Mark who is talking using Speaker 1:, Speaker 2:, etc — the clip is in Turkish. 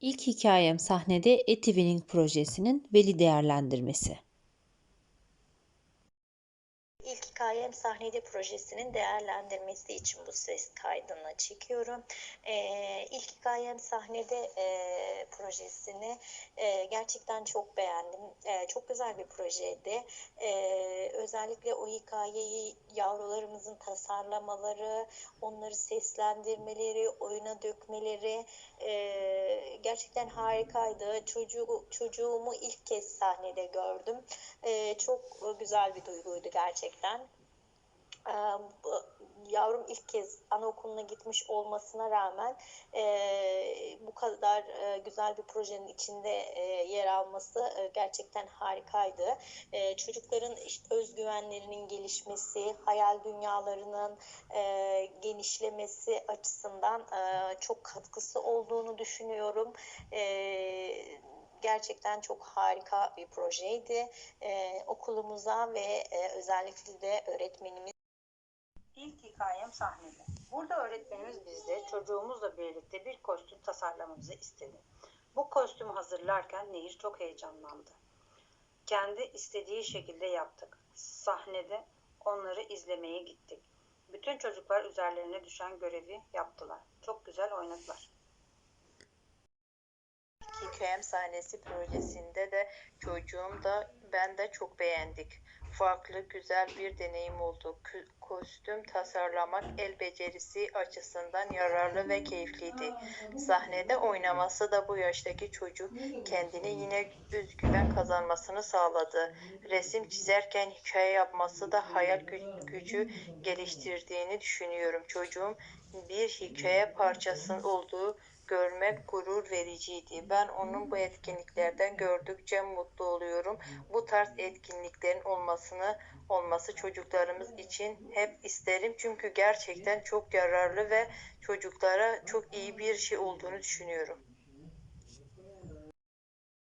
Speaker 1: İlk hikayem sahnede Etivining projesinin veli değerlendirmesi.
Speaker 2: İlk Hikayem Sahnede projesinin değerlendirmesi için bu ses kaydını çekiyorum. Ee, İlk Hikayem Sahnede e, projesini e, gerçekten çok beğendim. E, çok güzel bir projeydi. E, özellikle o hikayeyi yavrularımızın tasarlamaları, onları seslendirmeleri, oyuna dökmeleri e, gerçekten harikaydı. Çocuğu, çocuğumu ilk kez sahnede gördüm. E, çok güzel bir duyguydu gerçekten. Bu- Yavrum ilk kez anaokuluna gitmiş olmasına rağmen e, bu kadar e, güzel bir projenin içinde e, yer alması e, gerçekten harikaydı. E, çocukların işte özgüvenlerinin gelişmesi, hayal dünyalarının e, genişlemesi açısından e, çok katkısı olduğunu düşünüyorum. E, gerçekten çok harika bir projeydi. Ee, okulumuza ve e, özellikle de öğretmenimiz
Speaker 3: İlk hikayem sahnede. Burada öğretmenimiz bizde çocuğumuzla birlikte bir kostüm tasarlamamızı istedi. Bu kostümü hazırlarken Nehir çok heyecanlandı. Kendi istediği şekilde yaptık. Sahnede onları izlemeye gittik. Bütün çocuklar üzerlerine düşen görevi yaptılar. Çok güzel oynadılar.
Speaker 4: Hikayem sahnesi projesinde de çocuğum da ben de çok beğendik. Farklı güzel bir deneyim oldu. Kostüm tasarlamak el becerisi açısından yararlı ve keyifliydi. Sahnede oynaması da bu yaştaki çocuk kendine yine özgüven kazanmasını sağladı. Resim çizerken hikaye yapması da hayal gü- gücü geliştirdiğini düşünüyorum. Çocuğum bir hikaye parçası olduğu görmek gurur vericiydi. Ben onun bu etkinliklerden gördükçe mutlu oluyorum. Bu tarz etkinliklerin olmasını olması çocuklarımız için hep isterim. Çünkü gerçekten çok yararlı ve çocuklara çok iyi bir şey olduğunu düşünüyorum.